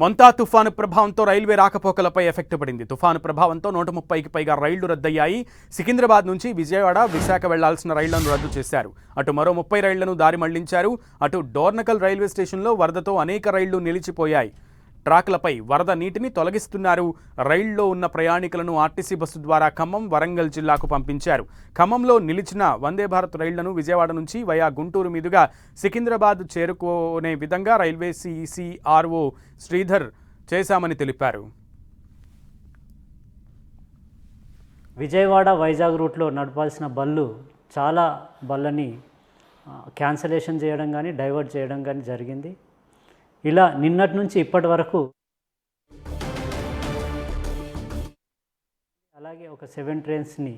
మొంతా తుఫాను ప్రభావంతో railway రాకపోకలపై effect పడింది. తుఫాను ప్రభావంతో నూట ముప్పైకి పైగా రైళ్ళు రద్దయ్యాయి. సికింద్రాబాద్ నుంచి విజయవాడ విశాఖ వెళ్ళాల్సిన రైళ్ళను రద్దు చేశారు. అటు మరో ముప్పై రైళ్ళను దారి మళ్ళించారు. అటు డోర్నకల్ రైల్వే స్టేషన్లో వరదతో అనేక రైళ్ళు నిలిచిపోయాయి. ట్రాక్లపై వరద నీటిని తొలగిస్తున్నారు. రైల్లో ఉన్న ప్రయాణికులను ఆర్టీసీ బస్సు ద్వారా ఖమ్మం వరంగల్ జిల్లాకు పంపించారు. ఖమ్మంలో నిలిచిన వందే భారత్ రైళ్ళను విజయవాడ నుంచి వయా గుంటూరు మీదుగా సికింద్రాబాద్ చేరుకునే విధంగా రైల్వే సిసిఆర్ఓ శ్రీధర్ చేశామని తెలిపారు. విజయవాడ వైజాగ్ రూట్లో నడపాల్సిన బళ్ళు చాలా బళ్ళని క్యాన్సలేషన్ చేయడం కానీ డైవర్ట్ చేయడం కానీ జరిగింది. ఇలా నిన్నటి నుంచి ఇప్పటి వరకు అలాగే ఒక సెవెన్ ట్రైన్స్ని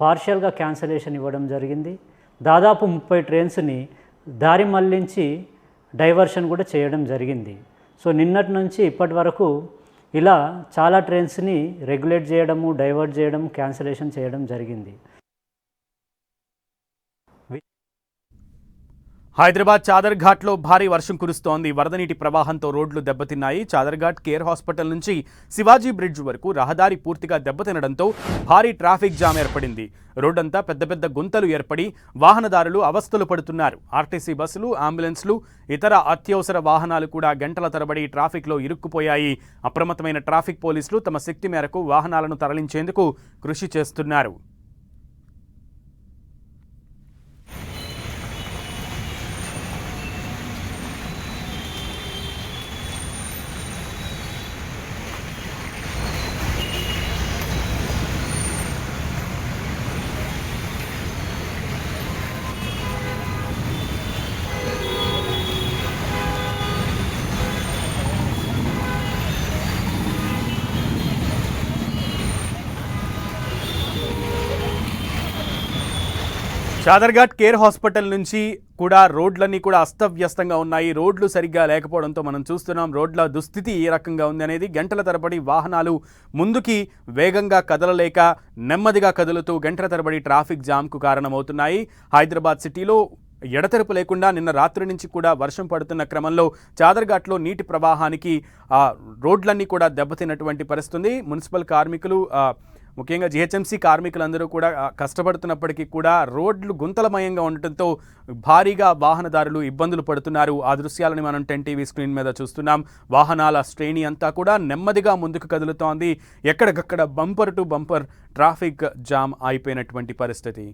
పార్షియల్గా క్యాన్సలేషన్ ఇవ్వడం జరిగింది. దాదాపు ముప్పై ట్రైన్స్ని దారి మళ్ళించి డైవర్షన్ కూడా చేయడం జరిగింది. సో నిన్నటి నుంచి ఇప్పటి వరకు ఇలా చాలా ట్రైన్స్ని రెగ్యులేట్ చేయడము డైవర్ట్ చేయడం క్యాన్సలేషన్ చేయడం జరిగింది. హైదరాబాద్ చాదర్ఘాట్లో భారీ వర్షం కురుస్తోంది. వరద నీటి ప్రవాహంతో రోడ్లు దెబ్బతిన్నాయి. చాదర్ఘాట్ కేర్ హాస్పిటల్ నుంచి శివాజీ బ్రిడ్జ్ వరకు రహదారి పూర్తిగా దెబ్బతినడంతో భారీ ట్రాఫిక్ జామ్ ఏర్పడింది. రోడ్డంతా పెద్ద పెద్ద గుంతలు ఏర్పడి వాహనదారులు అవస్థలు పడుతున్నారు. ఆర్టీసీ బస్సులు అంబులెన్స్లు ఇతర అత్యవసర వాహనాలు కూడా గంటల తరబడి ట్రాఫిక్లో ఇరుక్కుపోయాయి. అప్రమత్తమైన ట్రాఫిక్ పోలీసులు తమ శక్తి మేరకు వాహనాలను తరలించేందుకు కృషి చేస్తున్నారు. షాదర్ఘాట్ కేర్ హాస్పిటల్ నుంచి కూడా రోడ్లన్నీ కూడా అస్తవ్యస్తంగా ఉన్నాయి. రోడ్లు సరిగ్గా లేకపోవడంతో మనం చూస్తున్నాం రోడ్ల దుస్థితి ఏ రకంగా ఉంది అనేది. గంటల తరబడి వాహనాలు ముందుకి వేగంగా కదలలేక నెమ్మదిగా కదులుతూ గంటల తరబడి ట్రాఫిక్ జామ్కు కారణమవుతున్నాయి. హైదరాబాద్ సిటీలో ఎడతెరపు లేకుండా నిన్న రాత్రి నుంచి కూడా వర్షం పడుతున్న క్రమంలో చాదర్ఘాట్లో నీటి ప్రవాహానికి రోడ్లన్నీ కూడా దెబ్బతిన్నటువంటి పరిస్థితుంది. మున్సిపల్ కార్మికులు ముఖ్యంగా జిహెచ్ఎంసీ కార్మికులందరూ కూడా కష్టపడుతున్నప్పటికీ కూడా రోడ్లు గుంతలమయంగా ఉండటంతో భారీగా వాహనదారులు ఇబ్బందులు పడుతున్నారు. ఆ దృశ్యాలను మనం టెన్ టీవీ స్క్రీన్ మీద చూస్తున్నాం. వాహనాల శ్రేణి అంతా కూడా నెమ్మదిగా ముందుకు కదులుతోంది. ఎక్కడికక్కడ bumper to bumper traffic jam అయిపోయినటువంటి పరిస్థితి.